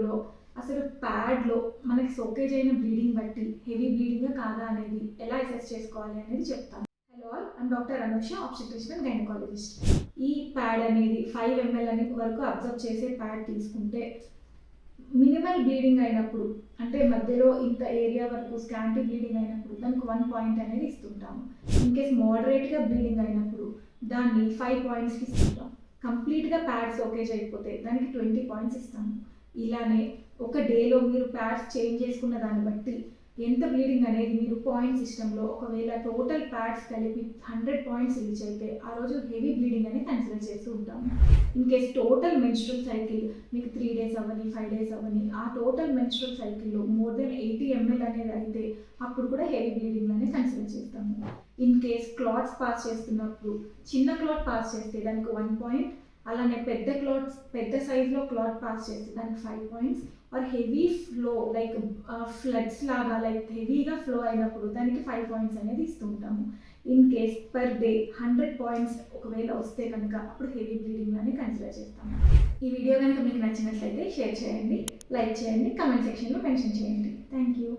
వీడియోలో అసలు ప్యాడ్లో మనకి సోకేజ్ అయిన బ్లీడింగ్ బట్టి హెవీ బ్లీడింగ్ కాదా అనేది ఎలా అసెస్ చేసుకోవాలి అనేది చెప్తాను. Hello all I'm doctor Anusha obstetrician gynaecologist ఈ ప్యాడ్ అనేది ఫైవ్ ఎంఎల్ అని వరకు అబ్జర్వ్ చేసే ప్యాడ్ తీసుకుంటే మినిమల్ బ్లీడింగ్ అయినప్పుడు అంటే మధ్యలో ఇంత ఏరియా వరకు స్కాంటీ బ్లీడింగ్ అయినప్పుడు దానికి వన్ పాయింట్ అనేది ఇస్తుంటాము. ఇన్ కేస్ మోడరేట్గా బ్లీడింగ్ అయినప్పుడు దాన్ని ఫైవ్ పాయింట్స్కి ఇస్తుంటాం. కంప్లీట్గా ప్యాడ్స్ ఓకేజ్ అయిపోతే దానికి ట్వంటీ పాయింట్స్ ఇస్తాము. ఇలానే ఒక డేలో మీరు ప్యాడ్స్ చేంజ్ చేసుకున్న దాన్ని బట్టి ఎంత బ్లీడింగ్ అనేది మీరు పాయింట్ సిస్టంలో ఒకవేళ టోటల్ ప్యాడ్స్ కలిపి హండ్రెడ్ పాయింట్స్ రీచ్ అయితే ఆ రోజు హెవీ బ్లీడింగ్ అని కన్సిడర్ చేస్తూ ఉంటాము. In case total menstrual cycle మీకు త్రీ డేస్ అవ్వని ఫైవ్ డేస్ అవ్వని ఆ టోటల్ మెన్స్ట్రల్ సైకిల్లో మోర్ దెన్ ఎయిటీ ఎంఎల్ అనేది అయితే అప్పుడు కూడా హెవీ బ్లీడింగ్ అని కన్సిడర్ చేస్తాము. ఇన్ కేస్ క్లాత్స్ పాస్ చేస్తున్నప్పుడు చిన్న క్లాత్ పాస్ చేస్తే దానికి వన్ పాయింట్ అలానే పెద్ద క్లాత్స్ పెద్ద సైజులో క్లాత్ పాస్ చేస్తే దానికి five points or heavy flow like floods లాగా లైక్ హెవీగా ఫ్లో అయినప్పుడు దానికి ఫైవ్ పాయింట్స్ అనేది ఇస్తుంటాము. In case per day hundred points ఒకవేళ వస్తే కనుక అప్పుడు హెవీ బ్లీడింగ్ అని కన్సిడర్ చేస్తాము. ఈ వీడియో కనుక మీకు నచ్చినట్లయితే షేర్ చేయండి లైక్ చేయండి కమెంట్ సెక్షన్లో మెన్షన్ చేయండి. Thank you